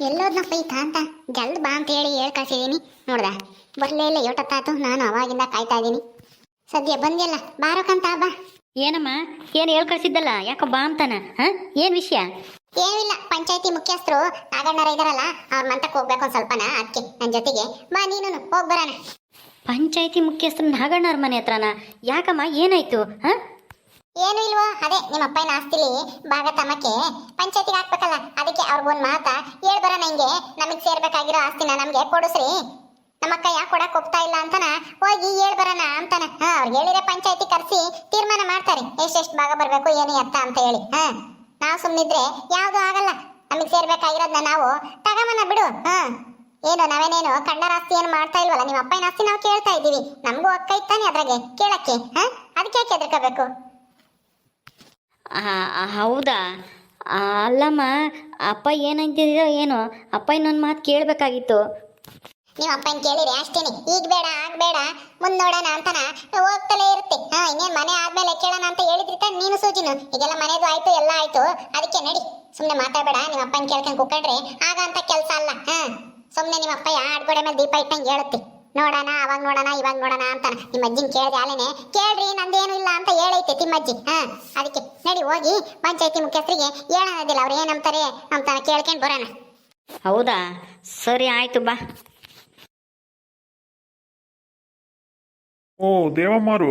ಎಲ್ಲೋದ್ನಪ್ಪ ಸೈತ ಅಂತ. ಜಲ್ದ್ ಬಾ ಅಂತ ಹೇಳಿ ಹೇಳ್ ಕಳ್ಸಿದೀನಿ. ನೋಡ್ದ. ಬರ್ಲೇ ಇಲ್ಲ ಯೋಟತ್ತಾತು ನಾನು ಅವಾಗಿಂದ ಕಾಯ್ತಾ ಇದ್ದೀನಿ ಸದ್ಯ ಬಂದಿಲ್ಲ ಬಾರೋಕಂತ ಬಾ. ಏನಮ್ಮ? ಏನು ಹೇಳ್ ಕಳ್ಸಿದ್ದಲ್ಲ? ಯಾಕೋ ಬಾ ಅಂತಾನ? ಹಾ? ಏನು ವಿಷಯ? ಏನಿಲ್ಲ ಪಂಚಾಯತಿ ಮುಖ್ಯಸ್ಥರು ನಾಗಣ್ಣರ ಇದಾರಲ್ಲ ಅವ್ರ ಮಂತಕ್ಕೆ ಹೋಗ್ಬೇಕು ಒಂದ್ ಸ್ವಲ್ಪನ ಅದಕ್ಕೆ ನನ್ನ ಜೊತೆಗೆ. ಬಾ ನೀನು ಹೋಗ್ ಬರೋಣ. ಪಂಚಾಯತಿ ಮುಖ್ಯಸ್ಥರು ನಾಗಣ್ಣವ್ರ ಮನೆ ಹತ್ರನ? ಯಾಕಮ್ಮ ಏನಾಯ್ತು? ಹಾ? ಏನು ಇಲ್ವೋ? ಅದೇ ನಿಮ್ಮ ಅಪ್ಪನ ಆಸ್ತಿಲಿ ಭಾಗ ತಮಕ್ಕೆ ಪಂಚಾಯತಿಗೆ ಹಾಕ್ಬೇಕಲ್ಲ, ಅದಕ್ಕೆ ಅವ್ರಿಗೊಂದ್ ಮಾತ ಹೇಳ್ ಬರ ಹಿಂಗೆ. ನಮಗ್ ಸೇರ್ಬೇಕಾಗಿರೋ ಆಸ್ತಿನ ನಮ್ಗೆ ಕೊಡಿಸ್ರಿ. ನಮ್ಮಕ್ಕ ಯಾಕೆ ಕೊಡಕ್ಕೆ ಹೋಗ್ತಾ ಇಲ್ಲ ಅಂತನ? ಹೋಗಿ ಹೇಳ್ ಬರೋಣ ಅಂತಾನ. ಹಾ, ಅವ್ರು ಹೇಳಿರೋ ಪಂಚಾಯತಿ ಕರೆಸಿ ತೀರ್ಮಾನ ಮಾಡ್ತಾರೆ. ಎಷ್ಟೆಷ್ಟು ಭಾಗ ಬರಬೇಕು, ಏನು ಎತ್ತ ಅಂತ ಹೇಳಿ. ಹಾ, ನಾವು ಸುಮ್ಮನಿದ್ರೆ ಯಾವುದು ಆಗಲ್ಲ. ನಮಗೆ ಸೇರ್ಬೇಕಾಗಿರೋದ್ನ ನಾವು ತಗಮನ ಬಿಡು. ಹಾ. ಏನು, ನಾವೇನೇನು ಕಣ್ಣರ ಆಸ್ತಿ ಏನು ಮಾಡ್ತಾ ಇಲ್ವಲ್ಲ? ನಿಮ್ಮ ಅಪ್ಪನ ಆಸ್ತಿ ನಾವು ಕೇಳ್ತಾ ಇದ್ದೀವಿ. ನಮಗೂ ಅಕ್ಕ ಇತ್ತಾನೆ ಅದ್ರಾಗೆ, ಕೇಳಕ್ಕೆ. ಹಾ, ಅದಕ್ಕೆ ಯಾಕೆ ಹೌದಾ? ಅಲ್ಲಮ್ಮ, ಅಪ್ಪ ಏನಂತಿದ್ದೀರೋ ಏನೋ, ಅಪ್ಪ ಇನ್ನೊಂದು ಮಾತು ಕೇಳಬೇಕಾಗಿತ್ತು. ನೀವು ಅಪ್ಪನ ಕೇಳಿರಿ, ಅಷ್ಟೇನೆ. ಈಗ ಬೇಡ, ಆಗ ಬೇಡ. ಮುಂದ್ ನೋಡೋಣ ಅಂತಾನ. ಹೋಗ್ತಲೇ ಇರುತ್ತೆ. ಹಾ, ಇನ್ನೇನ್ ಮನೆ ಆದ್ಮೇಲೆ ಕೇಳೋಣ ಅಂತ ಹೇಳಿದ್ರಿ ತಾನೆ ನೀನು ಸೂಚಿನ ಈಗೆಲ್ಲ ಮನೆದು ಆಯ್ತು, ಎಲ್ಲ ಆಯ್ತು. ಅದಕ್ಕೆ ನಡಿ. ಸುಮ್ಮನೆ ಮಾತಾಡಬೇಡ ನಿಮ್ಮ ಅಪ್ಪನ ಕೇಳ್ಕೊಂಡ್ ಕುಕ್ಕಂಡ್ರೆ ಆಗ ಅಂತ ಕೆಲ್ಸ ಅಲ್ಲ. ಹಾ ಸುಮ್ಮನೆ ನಿಮ್ಮ ಅಪ್ಪ ಆಡ್ಗೋಡೆ ಮೇಲೆ ದೀಪ ಇಟ್ಟಂಗೆ ಹೇಳುತ್ತೆ. ನೋಡೋಣ ಅವಾಗ ನೋಡೋಣ ಇವಾಗ ನೋಡೋಣ ಅಂತ ನಿಮ್ಮ ಅಜ್ಜಿನ ಕೇಳಿದೆ ಅಲ್ಲೇನೆ ಕೇಳ್ರಿ ನಂದೇನು ಇಲ್ಲ ಅಂತ ಹೇಳೈತೆ ತಿಮ್ಮಜ್ಜಿ. ಹಾ ಅದಕ್ಕೆ ನಡಿ ಹೋಗಿ ಪಂಚಾಯತಿ ಮುಖ್ಯಸ್ಥರಿಗೆ ಹೇಳೋದಿಲ್ಲ ಅವ್ರು ಏನಂತಾರೆ ಅಂತ ಕೇಳ್ಕೊಂಡು ಬರೋಣ. ಹೌದಾ? ಸರಿ ಆಯ್ತು ಬಾ. ಓ ದೇವಮ್ಮರು.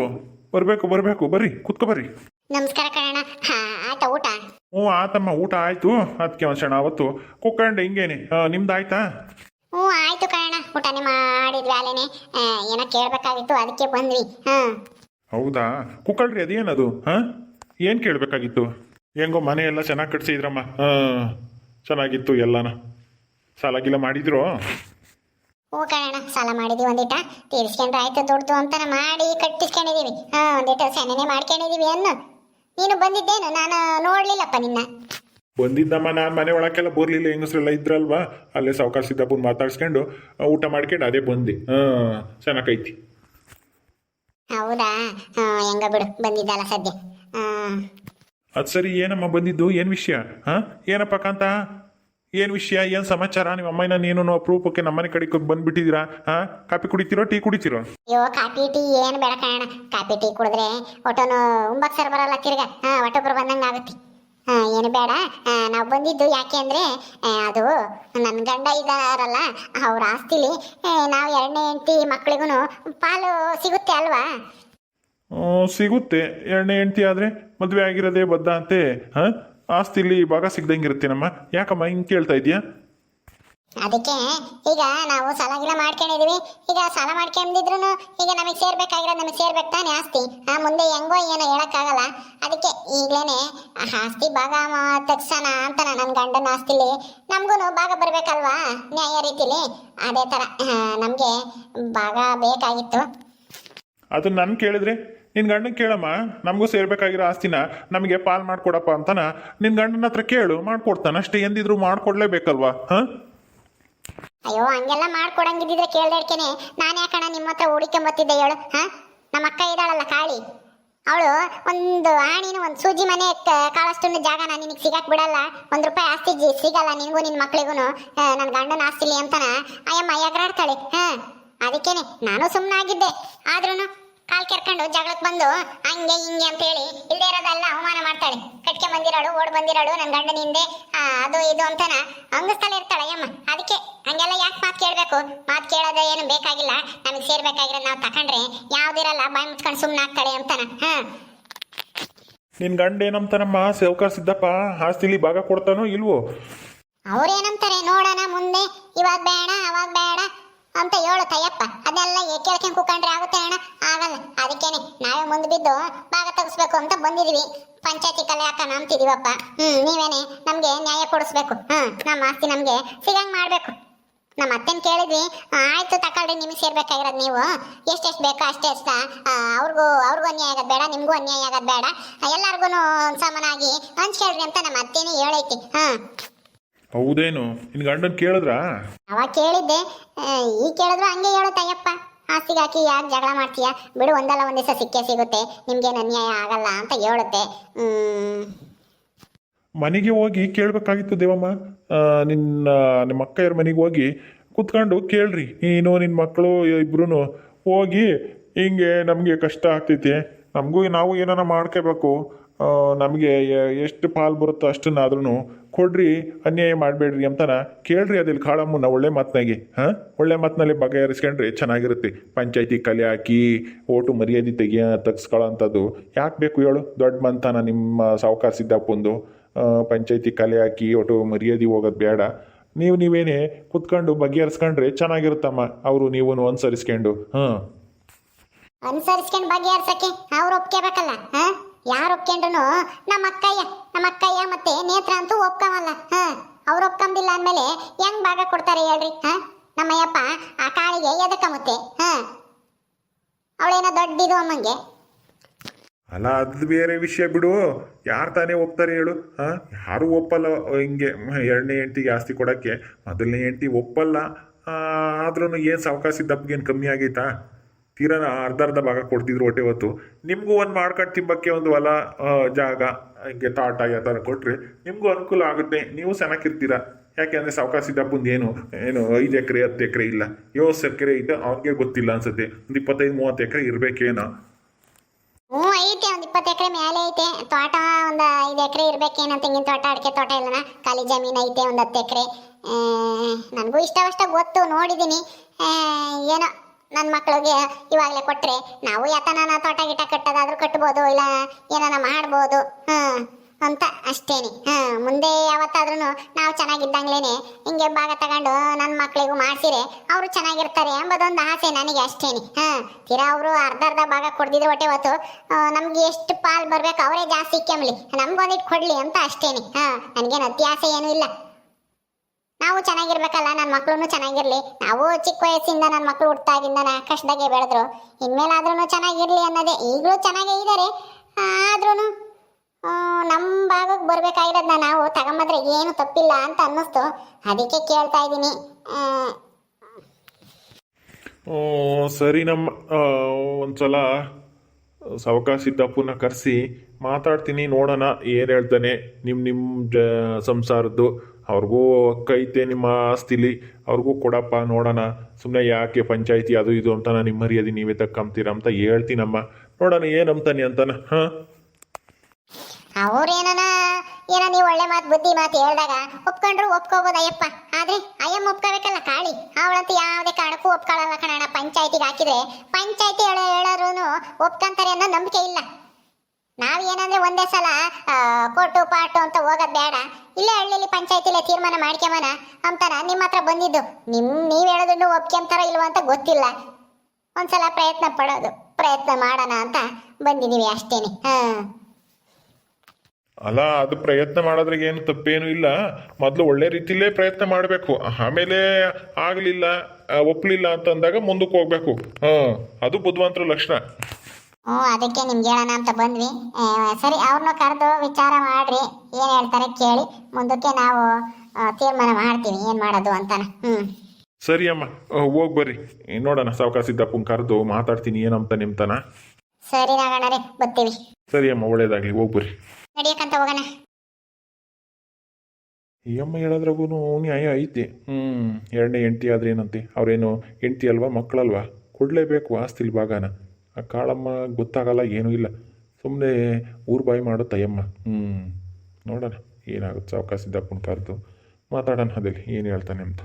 ಬರಬೇಕು ಬರಬೇಕು. ಬರ್ರಿ ಕುತ್ಕೊ ಬರ್ರಿ. ನಮಸ್ಕಾರ ಕಣ ಆಯ್ತಾ ಊಟ? ಹ್ಞೂ ಆತಮ್ಮ ಊಟ ಆಯ್ತು. ಅದಕ್ಕೆ ಒಂದು ಕ್ಷಣ ಅವತ್ತು. ಕುಕ್ಕಂಡೆ ಹಿಂಗೇನೆ. ನಿಮ್ದು ಆಯ್ತಾ ಹ್ಞೂ ಆಯ್ತು ಕಣ ಊಟನೇ ಅಲ್ಲೇನೆ ಆ, ಏನೋ ಕೇಳಬೇಕಾಗಿತ್ತು ಅದಕ್ಕೆ ಬಂದ್ವಿ. ಹಾಂ. ಹೌದಾ? ಕುಕ್ಕಳ್ರಿ ಅದೇನದು? ಹಾಂ? ಏನು ಕೇಳಬೇಕಾಗಿತ್ತು? ಹೆಂಗೋ ಮನೆ ಎಲ್ಲ ಚೆನ್ನಾಗಿ ಕಟ್ಸಿದ್ರಮ್ಮ. ಹಾಂ ಚೆನ್ನಾಗಿತ್ತು ಎಲ್ಲನ. ಸಾಲ ಗೀಲ ಮಾಡಿದ್ರು? ಹ್ಞೂ ಕಣ ಸಾಲ ಮಾಡಿದ್ವಿ ಒಂದಿಟ. ತೀರಿಸ್ಕೊಂಡ್ರೆ ಆಯ್ತು ದುಡ್ಡು ಅಂತಾನೆ ಮಾಡಿ ಕಟ್ಟಿಸ್ಕೊಂಡಿದೀವಿ. ಹಾಂ ಒಂದಿಟ ಸೆನೆನೆ ಮಾಡ್ಕೊಂಡಿದೀವಿ ಅನ್ನು. ನೀನು ಬಂದಿದ್ದೇನು? ನಾನು ನೋಡ್ಲಿಲ್ಲಪ್ಪ ನಿನ್ನ. ಬಂದಿದ್ದಮ್ಮ ನಾನು ಮನೆ ಒಳಕ್ಕೆಲ್ಲ ಬರ್ಲಿಲ್ಲ ಹೆಂಗಸ್ರೆಲ್ಲ ಇದ್ರಲ್ವಾ? ಅಲ್ಲೇ ಸಾವುಕಾರ ಸಿದ್ದಪ್ಪನ ಮಾತಾಡ್ಸ್ಕೊಂಡು ಊಟ ಮಾಡ್ಕೊಂಡು ಅದೇ ಬಂದಿ. ಹಾಂ ಚೆನ್ನಾಗೈತಿ. ಹೌದಾ? ಹೆಂಗ ಬಿಡು ಬಂದಿದ್ದಲ್ಲ ಸದ್ಯ. ಅದು ಸರಿ ಏನಮ್ಮ ಬಂದಿದ್ದು? ಏನು ವಿಷಯ? ಹಾಂ? ಏನಪ್ಪ ಕಾಂತ? ಏನು ವಿಷಯ? ಏನು ಸಮಾಚಾರ? ನಿಮ್ಮ ಅಮ್ಮನ ನೀನು ಅಪರೂಪಕ್ಕೆ ನಮ್ಮನೆ ಕಡೆಗೆ ಬಂದ್ಬಿಟ್ಟಿದ್ದೀರಾ? ಹಾ? ಕಾಫಿ ಕುಡಿತೀರೋ ಟೀ ಕುಡಿತೀರೋ? ಅಯ್ಯೋ ಕಾಫಿ ಟೀ ಏನು ಬೇಡ ಕಾಣ ಕಾಫಿ ಟೀ ಕುಡಿದ್ರೆ ಒಟ್ಟನು ಉಂಬಕ್ ಸರ್ ಬರಲ್ಲ ತಿರ್ಗ. ಹಾ ಒಟ್ಟೊಬ್ರು ಬಂದಂಗೆ ಆಗುತ್ತೆ ಏನು ಬೇಡ. ನಾವು ಬಂದಿದ್ದು ಯಾಕೆ ಅಂದರೆ ಅದು ನನ್ನ ಗಂಡ ಇದಾರಲ್ಲ ಅವ್ರ ಆಸ್ತಿಲಿ ನಾವು ಎರಡನೇ ಹೆಂಡತಿ ಮಕ್ಳಿಗೂ ಪಾಲು ಸಿಗುತ್ತೆ ಅಲ್ವಾ? ಸಿಗುತ್ತೆ. ಎರಡನೇ ಹೆಂಡತಿ ಆದರೆ ಮದುವೆ ಆಗಿರೋದೇ ಬದ್ದ ಅಂತೆ, ಹಾಂ? ಆಸ್ತಿಲಿ ಭಾಗ ಸಿಗ್ದಂಗಿರುತ್ತೇನಮ್ಮ ಯಾಕಮ್ಮ, ಹಿಂಗೆ ಕೇಳ್ತಾ ಇದೀಯಾ? ಅದಕ್ಕೆ ಈಗ ನಾವು ಸಾಲ ಗಿಲ ಮಾಡ್ಕೊಂಡಿದೀವಿ. ಈಗ ಸಾಲ ಮಾಡ್ಕೊಂಡಿದ್ರು ಈಗ ನಮಗೆ ಸೇರ್ಬೇಕಾಗಿರೋದು ನಮಗೆ ಸೇರ್ಬೇಕು ತಾನೇ ಆಸ್ತಿ. ಆ ಮುಂದೆ ಹೆಂಗೋ ಏನೋ ಹೇಳಕ್ಕಾಗಲ್ಲ. ಅದಕ್ಕೆ ಈಗ್ಲೇನೆ ಆಸ್ತಿ ಭಾಗ ತೆಗ್ಸೋಣ ಅಂತ ನನ್ನ ಗಂಡನ ಆಸ್ತಿಲಿ. ನಮಗೂ ಭಾಗ ಬರ್ಬೇಕಲ್ವಾ? ನ್ಯಾಯ ರೀತಿಲಿ. ಅದೇ ತರ ನಮಗೆ ಭಾಗ ಬೇಕಾಗಿತ್ತು. ಅದು ನಾನು ಕೇಳಿದ್ರೆ ನಿನ್ನ ಗಂಡನ ಕೇಳಮ್ಮ, ನಮಗೂ ಸೇರ್ಬೇಕಾಗಿರೋ ಆಸ್ತಿನ ನಮಗೆ ಪಾಲ್ ಮಾಡ್ಕೊಡಪ್ಪ ಅಂತನ ನಿನ್ನ ಗಂಡನ ಹತ್ರ ಕೇಳು ಮಾಡ್ಕೊಡ್ತಾನೆ ಅಷ್ಟೇ ಎಂದಿದ್ರು ಮಾಡ್ಕೊಡ್ಲೇಬೇಕಲ್ವಾ, ಹಾಂ? ಅಯ್ಯೋ, ಹಂಗೆಲ್ಲ ಮಾಡ್ಕೊಡಂಗಿದ್ದಿದ್ರೆ ಇರ್ಕೇನೆ ನಾನು ಯಾಕಣ ನಿಮ್ಮ ಹತ್ರ ಹುಡಿಕೊಂಬತ್ತಿದ್ದೆ ಹೇಳು, ಹಾ? ನಮ್ಮ ಅಕ್ಕ ಇದ್ದಾಳಲ್ಲ ಕಾಳಿ. ಅವಳು ಒಂದು ಆಣಿನ ಒಂದು ಸೂಜಿ ಮನೆ ಕಾಳಷ್ಟು ಜಾಗ ನಾನು ನಿನಗೆ ಸಿಗಕ್ ಬಿಡಲ್ಲ. ಒಂದು ರೂಪಾಯಿ ಆಸ್ತಿ ಸಿಗಲ್ಲ ನಿನಗೂ ನಿನ್ನ ಮಕ್ಳಿಗೂ ನನ್ನ ಗಂಡನ ಆಸ್ತಿಲಿ ಅಂತಾನ. ಅಯ್ಯಮ್ಮ, ಎಗರಾಡ್ತಾಳೆ. ಹಾ, ಅದಕ್ಕೇನೆ. ನಾನು ಸುಮ್ಮನಾಗಿದ್ದೆ ಆದ್ರೂ ಕಾಲ್ ಕೆರ್ಕೊಂಡು ಜಗಳಕ್ಕೆ ಬಂದು ಹಂಗೆ ಹಿಂಗೆ ಅಂತ ಹೇಳಿ ಇಲ್ಲದೆ ಇರೋದಲ್ಲ ಅವಮಾನ ಮಾಡ್ತಾಳೆ. ಕಟ್ಕೆ ಬಂದಿರೋಳು ಓಡ್ ಬಂದಿರೋಳು ನನ್ನ ಗಂಡನ ಹಿಂದೆ ಅದು ಇದು ಅಂತನ ಹಂಗಸ್ತಾಳೆ ಇರ್ತಾಳೆ ಅಯ್ಯಮ್ಮ ಅದಕ್ಕೆ ಹಂಗೆಲ್ಲ ಯಾಕೆ ಮಾತು ಕೇಳಬೇಕು? ಮಾತು ಕೇಳೋದು ಏನು ಬೇಕಾಗಿಲ್ಲ. ನಮಗೆ ಸೇರ್ಬೇಕಾಗಿರೋದು ನಾವು ತಕೊಂಡ್ರೆ ಯಾವ್ದಿರಲ್ಲ ಬಾಯಿ ಮುಚ್ಕೊಂಡು ಸುಮ್ಮನೆ ಆಗ್ತಾಳೆ ಅಂತಾನ. ಹಾ. ನಿನ್ ಗಂಡ ಏನಂತಾನಮ್ಮ? ಸೇವಕರ್ ಸಿದ್ದಪ್ಪ ಆಸ್ತಿಲಿ ಭಾಗ ಕೊಡ್ತಾನೋ ಇಲ್ವೋ? ಅವ್ರೇನಂತಾರೆ ನೋಡೋಣ ಮುಂದೆ. ಇವಾಗ ಬೇಡ ಅವಾಗ ಬೇಡ ಅಂತ ಹೇಳು ತಯ್ಯಪ್ಪ. ಅದೆಲ್ಲ ಕೇಳ್ಕೊಂಡ್ ಕುಕೊಂಡ್ರೆ ಆಗುತ್ತೆ ಅಣ್ಣ ಆಗಲ್ಲ ಅದಕ್ಕೇನೆ ನಾವೇ ಮುಂದೆ ಬಿದ್ದು ಭಾಗ ತಗಿಸ್ಬೇಕು ಅಂತ ಬಂದಿದೀವಿ. ಪಂಚಾಯತಿ ಕಲೆ ಹಾಕೋಣ ಅಂತಿದೀವಪ್ಪ ಹ್ಮ್ ನೀವೇನೆ ನಮ್ಗೆ ನ್ಯಾಯ ಕೊಡಿಸ್ಬೇಕು. ಹ್ಮ್ ನಮ್ಮ ಆಸ್ತಿ ನಮ್ಗೆ ಸಿಗಂಗ್ ಮಾಡ್ಬೇಕು. ನಮ್ಮ ಅತ್ತೆನ್ ಕೇಳಿದ್ವಿ ಆಯ್ತು ತಗೊಳ್ರಿ ನಿಮಗೆ ಸೇರ್ಬೇಕಾಗಿರೋದು ನೀವು. ಎಷ್ಟೆಷ್ಟು ಬೇಕೋ ಅಷ್ಟೇ ಅಷ್ಟ. ಅವ್ರಿಗೂ ಅವ್ರಿಗೂ ಅನ್ಯಾಯ ಆಗೋದು ಬೇಡ ನಿಮಗೂ ಅನ್ಯಾಯ ಆಗೋದು ಬೇಡ. ಎಲ್ಲರಿಗೂ ಸಮಾನಾಗಿ ಹಂಚ್ಕೊಳ್ರಿ ಅಂತ ನಮ್ಮ ಅತ್ತೆನೇ ಹೇಳೈತಿ. ಹಾ. ಹೌದೇನು? ನಿನ್ ಗಂಡನ ಕೇಳಿದ್ರಾ? ಅವಾಗ ಕೇಳಿದ್ದೆ. ಈ ಕೇಳಿದ್ರು ಹಂಗೆ ಹೇಳು ತಯ್ಯಪ್ಪ ಆಸ್ತಿಗೆ ಹಾಕಿ ಯಾಕೆ ಜಗಳ ಮಾಡ್ತೀಯ? ಬಿಡು, ಒಂದಲ್ಲ ಒಂದ್ ದಿವಸ ಸಿಕ್ಕೇ ಸಿಗುತ್ತೆ. ನಿಮ್ಗೇನು ಅನ್ಯಾಯ ಆಗಲ್ಲ ಅಂತ ಹೇಳುತ್ತೆ. ಮನೆಗೆ ಹೋಗಿ ಕೇಳಬೇಕಾಗಿತ್ತು ದೇವಮ್ಮ. ನಿನ್ನ, ನಿಮ್ಮ ಅಕ್ಕಯ್ಯರ ಮನೆಗೆ ಹೋಗಿ ಕುತ್ಕೊಂಡು ಕೇಳ್ರಿ. ನೀನು ನಿನ್ನ ಮಕ್ಕಳು ಇಬ್ರು ಹೋಗಿ ಹಿಂಗೆ ನಮಗೆ ಕಷ್ಟ ಆಗ್ತೈತಿ. ನಮಗೂ, ನಾವು ಏನಾರ ಮಾಡ್ಕೋಬೇಕು. ನಮಗೆ ಎಷ್ಟು ಪಾಲು ಬರುತ್ತೋ ಅಷ್ಟನ್ನಾದ್ರೂ ಕೊಡ್ರಿ, ಅನ್ಯಾಯ ಮಾಡಬೇಡ್ರಿ ಅಂತನ ಕೇಳ್ರಿ ಅದಿಲ್ಲಿ ಕಾಳಮ್ಮನ ಒಳ್ಳೆ ಮಾತನಾಗಿ, ಹಾಂ? ಒಳ್ಳೆ ಮಾತಿನಲ್ಲಿ ಬಗೆಹರಿಸ್ಕೊಂಡ್ರೆ ಚೆನ್ನಾಗಿರುತ್ತೆ. ಪಂಚಾಯತಿ ಕಲೆ ಹಾಕಿ, ಓಟು ಮರ್ಯಾದೆ ತೆಗಿಯ ತೆಗ್ಸ್ಕೊಳ್ಳೋಂಥದ್ದು ಯಾಕೆ ಬೇಕು ಹೇಳು? ದೊಡ್ಡ ಮಂತನ ನಿಮ್ಮ ಸಾವುಕಾರ ಸಿದ್ದಪ್ಪಂದು. ಪಂಚಾಯತಿ ಕಲೆ ಹಾಕಿ ಒಟ್ಟು ಮರ್ಯಾದೆ ಹೋಗೋದು ಬೇಡ. ನೀವು ನೀವೇನೇ ಕುತ್ಕೊಂಡು ಬಗೆಹರಿಸ್ಕೊಂಡ್ರೆ ಚೆನ್ನಾಗಿರುತ್ತಮ್ಮ. ಅವರು ನೀವು ಅನುಸರಿಸ್ಕೊಂಡು, ಹಾಂ? ಅನುಸರಿಸ್ಕೊಂಡು ಬಗೆಹರಿಸಕ್ಕೆ ಅವ್ರು ಒಪ್ಕೋಬೇಕಲ್ಲ, ಹಾ? ಯಾರು ಒಪ್ಕೊಂಡ್ರು ನಮ್ಮ ಅಕ್ಕಯ್ಯ ನಮ್ಮ ಅಕ್ಕಯ್ಯ ಮತ್ತೆ ನೇತ್ರ ಅಂತೂ ಒಪ್ಕೊಂಬಲ್ಲ ಹಾ, ಅವ್ರು ಒಪ್ಕೊಂಬಿಲ್ಲ ಅಂದಮೇಲೆ ಹೆಂಗ್ ಭಾಗ ಕೊಡ್ತಾರೆ ಹೇಳ್ರಿ? ಹಾ, ನಮ್ಮಯ್ಯಪ್ಪ ಆ ಕಾಳಿಗೆ ಎದಕ್ಕ ಮತ್ತೆ? ಹಾ, ಅವಳೇನೋ ದೊಡ್ಡಿದು ಅಮ್ಮಂಗೆ. ಅಲ್ಲ ಅದು ಬೇರೆ ವಿಷಯ ಬಿಡು. ಯಾರು ತಾನೇ ಒಪ್ತಾರೆ ಹೇಳು. ಹಾಂ, ಯಾರು ಒಪ್ಪಲ್ಲ ಹಿಂಗೆ ಎರಡನೇ ಹೆಂಡ್ತಿಗೆ ಜಾಸ್ತಿ ಕೊಡೋಕ್ಕೆ. ಮೊದಲನೇ ಹೆಂಡ್ತಿ ಒಪ್ಪಲ್ಲ. ಆದ್ರೂ ಏನು ಸಾವಕಾಶ ದಪ್ಪಗೇನು ಕಮ್ಮಿ ಆಗೈತಾ? ತೀರಾ ಅರ್ಧ ಅರ್ಧ ಭಾಗ ಕೊಡ್ತಿದ್ರು ಹೊಟ್ಟೆ ಹೊತ್ತು. ನಿಮಗೂ ಒಂದು ಮಾಡ್ಕೊಂಡು ತಿಂಬಕ್ಕೆ ಒಂದು ಹೊಲ ಜಾಗ, ಹಿಂಗೆ ತಾಟ ಯಾವ ಥರ ಕೊಟ್ಟರೆ ನಿಮಗೂ ಅನುಕೂಲ ಆಗುತ್ತೆ. ನೀವು ಚೆನ್ನಾಗಿರ್ತೀರ ಯಾಕೆಂದರೆ ಸಾವಕಾಶ ಸಿದ್ದಪ್ಪಂದು ಏನು ಏನು ಐದು ಎಕರೆ, ಹತ್ತು ಎಕರೆ ಇಲ್ಲ. ಏಳು ಎಕರೆ ಇದೆ ಅವ್ರಿಗೆ ಗೊತ್ತಿಲ್ಲ ಅನ್ಸುತ್ತೆ. ಒಂದು ಇಪ್ಪತ್ತೈದು, ಮೂವತ್ತು ಎಕರೆ ಇರಬೇಕೇನೋ. ಹ್ಞೂ, ಐತೆ, ಒಂದು ಇಪ್ಪತ್ತು ಎಕರೆ ಮೇಲೆ ಐತೆ. ತೋಟ ಒಂದು ಐದು ಎಕರೆ ಇರಬೇಕೇನೋ ತೆಂಗಿನ ತೋಟ, ಅಡಿಕೆ ತೋಟ ಇಲ್ಲನ. ಖಾಲಿ ಜಮೀನು ಐತೆ, ಒಂದು ಹತ್ತು ಎಕರೆ. ನನಗೂ ಇಷ್ಟವಷ್ಟ ಗೊತ್ತು ನೋಡಿದ್ದೀನಿ ಏನೋ. ನನ್ನ ಮಕ್ಕಳಿಗೆ ಇವಾಗಲೇ ಕೊಟ್ಟರೆ ನಾವು ಯಾತನ ತೋಟ ಗಿಟ ಕಟ್ಟೋದಾದ್ರೂ ಕಟ್ಬೋದು, ಇಲ್ಲ ಏನಾನ ಮಾಡ್ಬೋದು, ಹಾಂ, ಅಂತ ಅಷ್ಟೇನೆ. ಮುಂದೆ ಯಾವತ್ತಾದ್ರೂ ನಾವು ಚೆನ್ನಾಗಿದ್ದಂಗ್ಲೇನೆ ಹಿಂಗೆ ಭಾಗ ತಗೊಂಡು ನನ್ನ ಮಕ್ಕಳಿಗೂ ಮಾಡಿಸಿರೆ ಅವರು ಚೆನ್ನಾಗಿರ್ತಾರೆ ಎಂಬುದೊಂದು ಆಸೆ ನನಗೆ ಅಷ್ಟೇನೆ. ಹಾಂ, ತೀರಾ ಅವರು ಅರ್ಧ ಅರ್ಧ ಭಾಗ ಕೊಡ್ದಿದ್ರೆ ಹೊಟ್ಟೆ ಹೊತ್ತು ನಮ್ಗೆ ಎಷ್ಟು ಪಾಲ್ ಬರ್ಬೇಕು ಅವರೇ ಜಾಸ್ತಿ ಕೆಮ್ಮಲಿ ನಮ್ಗೊಂದಿಟ್ಟು ಕೊಡ್ಲಿ ಅಂತ ಅಷ್ಟೇನೆ. ಹಾಂ, ನನಗೇನು ಅತಿ ಆಸೆ ಏನೂ ಇಲ್ಲ. ನಾವು ಚೆನ್ನಾಗಿರ್ಬೇಕಲ್ಲ ನನ್ನ ಮಕ್ಕಳು ಚೆನ್ನಾಗಿರ್ಲಿ. ನಾವು ಚಿಕ್ಕ ವಯಸ್ಸಿಂದ ನನ್ನ ಮಕ್ಕಳು ಹುಟ್ಟಾಗಿಂದ ಕಷ್ಟದಾಗೆ ಬೆಳೆದ್ರು. ಇನ್ಮೇಲಾದ್ರೂ ಚೆನ್ನಾಗಿರ್ಲಿ ಅನ್ನೋದೇ. ಈಗಲೂ ಚೆನ್ನಾಗೇ ಇದ್ದಾರೆ ಆದ್ರೂ ನಮ್ಮ ಭಾಗಕ್ಕೆ ಬರ್ಬೇಕಾಗಿರೋದನ್ನ ನಾವು ತಗೊಂಬಂದ್ರೆ ಏನು ತಪ್ಪಿಲ್ಲ ಅಂತ ಅನ್ನಿಸ್ತು. ಅದಕ್ಕೆ ಕೇಳ್ತಾ ಇದ್ದೀನಿ. ಸರಿ ನಮ್ಮ ಒಂದ್ಸಲ ಸಾವಕಾಶ ಸಿದ್ದಪ್ಪನ ಕರೆಸಿ ಮಾತಾಡ್ತೀನಿ ನೋಡೋಣ. ಏನು ಹೇಳ್ತಾನೆ ನಿಮ್ಮ ನಿಮ್ಮ ಸಂಸಾರದ್ದು. ಅವ್ರಿಗೂ ಹಕ್ಕೈತೆ ನಿಮ್ಮ ಆಸ್ತಿಲಿ, ಅವ್ರಿಗೂ ಕೊಡಪ್ಪ ನೋಡೋಣ. ಸುಮ್ಮನೆ ಯಾಕೆ ಪಂಚಾಯಿತಿ ಅದು ಇದು ಅಂತ ನಿಮ್ಮ ಮರ್ಯಾದೆ ನೀವೇ ತಕ್ಕಂತೀರ ಅಂತ ಹೇಳ್ತೀನಮ್ಮ. ನೋಡೋಣ ಏನಂತಾನೆ ಅಂತಾನ ಹಾಂ? ಅವ್ರೇನ ಏನೋ ನೀವು ಒಳ್ಳೆ ಮಾತು, ಬುದ್ಧಿ ಮಾತು ಹೇಳಿದಾಗ ಒಪ್ಕೊಂಡ್ರು ಒಪ್ಕೋಬೋದು ಅಯ್ಯಪ್ಪ. ಆದ್ರೆ ಅಯ್ಯಮ್ಮ ಒಪ್ಕೋಬೇಕಲ್ಲ ಕಾಳಿ. ಅವಳಂತೂ ಯಾವುದೇ ಕಾರಣಕ್ಕೂ ಒಪ್ಕೊಳ್ಳಲ್ಲ ಕಣಣ್ಣ. ಪಂಚಾಯತಿಗೆ ಹಾಕಿದ್ರೆ ಪಂಚಾಯತಿ ಹೇಳೋ ಹೇಳೋರು ಒಪ್ಕೊಂತಾರೆ ಅನ್ನೋ ನಂಬಿಕೆ ಇಲ್ಲ. ನಾವ್ ಏನಂದ್ರೆ ಒಂದೇ ಸಲ ಕೋಟು ಪಾಟು ಅಂತ ಹೋಗೋದ್ ಬೇಡ. ಇಲ್ಲೇ ಹಳ್ಳಿಲಿ ಪಂಚಾಯತಿಲೇ ತೀರ್ಮಾನ ಮಾಡ್ಕೊಂಬನ ಅಂತಾನ ನಿಮ್ಮ ಹತ್ರ ಬಂದಿದ್ದು. ನಿಮ್, ನೀವ್ ಹೇಳೋದನ್ನು ಒಪ್ಕೊಂತಾರ ಇಲ್ವಾ ಅಂತ ಗೊತ್ತಿಲ್ಲ. ಒಂದ್ಸಲ ಪ್ರಯತ್ನ ಪಡೋದು, ಪ್ರಯತ್ನ ಮಾಡೋಣ ಅಂತ ಬಂದಿದೀವಿ ಅಷ್ಟೇನೆ. ಹಾ. ಅಲ್ಲ, ಅದು ಪ್ರಯತ್ನ ಮಾಡೋದ್ರಾಗ ಏನು ತಪ್ಪೇನು ಇಲ್ಲ. ಮೊದಲು ಒಳ್ಳೆ ರೀತಿಲೇ ಪ್ರಯತ್ನ ಮಾಡಬೇಕು. ಆಮೇಲೆ ಆಗಲಿಲ್ಲ ಒಪ್ಪಲಿಲ್ಲ ಅಂತ ಅಂದಾಗ ಮುಂದಕ್ಕೆ ಹೋಗ್ಬೇಕು. ಹಾಂ, ಅದು ಬುದ್ಧಿವಂತರ ಲಕ್ಷಣ. ಹ್ಞೂ ಅದಕ್ಕೆ ನಿಮ್ಗೆ ಹೇಳೋಣ ಅಂತ ಬಂದ್ವಿ. ಸರಿ ಅವ್ರನ್ನ ಕರೆದು ವಿಚಾರ ಮಾಡ್ರಿ. ಏನು ಹೇಳ್ತಾರೆ ಕೇಳಿ. ಮುಂದಕ್ಕೆ ನಾವು ತೀರ್ಮಾನ ಮಾಡ್ತೀವಿ. ಏನು ಮಾಡೋದು ಅಂತ ಹ್ಞೂ ಸರಿ ಅಮ್ಮ ಹೋಗಿ ಬರ್ರಿ. ನೋಡೋಣ ಸಾವಕಾಶ ಸಿದ್ದಪ್ಪನ ಕರೆದು ಮಾತಾಡ್ತೀನಿ ಏನಂತ ನಿಮ್ತನ ಸರಿ ನಾಗಣ್ಣರೇ ಬರ್ತೀವಿ. ಸರಿ ಅಮ್ಮ ಒಳ್ಳೇದಾಗಲಿ ಹೋಗಿ ಬರ್ರಿ. ನಡಿಯಕ್ಕಂತ ಹೋಗೋಣ. ಈ ಅಮ್ಮ ಹೇಳೋದ್ರಾಗೂ ನ್ಯಾಯ ಐತಿ. ಹ್ಞೂ ಎರಡನೇ ಹೆಂಡ್ತಿ ಆದ್ರೆ ಏನಂತೆ? ಅವ್ರೇನು ಹೆಂಡ್ತಿ ಅಲ್ವಾ ಮಕ್ಕಳಲ್ವಾ ಕೊಡಲೇಬೇಕು ಆಸ್ತಿಲ್ ಭಾಗನ. ಆ ಕಾಳಮ್ಮ ಗೊತ್ತಾಗಲ್ಲ, ಏನೂ ಇಲ್ಲ. ಸುಮ್ಮನೆ ಊರು ಬಾಯಿ ಮಾಡೋ ತಯ್ಯಮ್ಮ ಹ್ಞೂ ನೋಡೋಣ, ಏನಾಗುತ್ತೆ ಅವಕಾಶ ಇದ್ದಾಗ ಕರೆದು ಮಾತಾಡೋಣ ಅದಲ್ಲಿ ಏನು ಹೇಳ್ತಾನೆ ಅಂತ.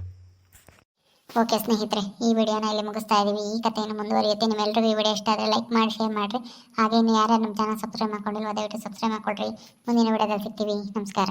ಓಕೆ ಸ್ನೇಹಿತರೆ, ಈ ವಿಡಿಯೋನ ಇಲ್ಲಿ ಮುಗಿಸ್ತಾ ಇದ್ದೀವಿ ಈ ಕಥೆಯನ್ನು ಮುಂದುವರಿಯುತ್ತೆ. ನಿಮ್ಮೆಲ್ಲರಿಗೂ ಈ ವಿಡಿಯೋ ಇಷ್ಟ ಆದರೆ ಲೈಕ್ ಮಾಡಿ, ಶೇರ್ ಮಾಡಿರಿ. ಹಾಗೆ ಇನ್ನು ಯಾರ್ಯಾರು ನಮ್ಮ ಚಾನಲ್ ಸಬ್ಸ್ಕ್ರೈಬ್ ಮಾಡ್ಕೊಂಡಿಲ್ಲ ದಯವಿಟ್ಟು ಸಬ್ಸ್ಕ್ರೈಬ್ ಮಾಡ್ಕೊಳ್ರಿ. ಮುಂದಿನ ವಿಡಿಯೋದಲ್ಲಿ ಸಿಗ್ತೀವಿ. ನಮಸ್ಕಾರ.